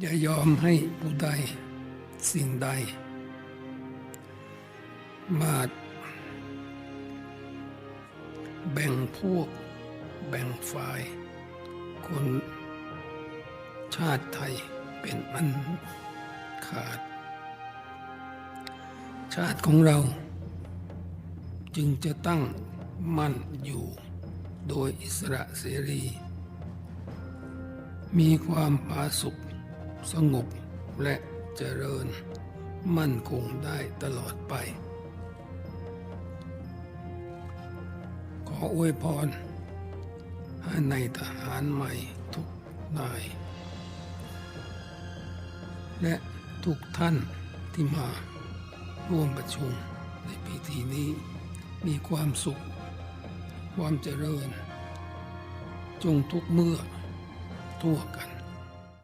อย่ายอมให้ผู้ใดสิ่งใด มาแบ่งพวก แบ่งฝ่าย คนชาติไทยเป็นอันขาด ชาติของเรา จึงจะตั้งมั่นอยู่โดยอิสระเสรี มีความผาสุก สงบและเจริญมั่นคงได้ตลอดไป ขออวยพร ให้ในทหารใหม่ทุกนาย และทุกท่านที่มาร่วมประชุมในพิธีนี้มีความสุข ความเจริญ จงทุกเมื่อทั่วกัน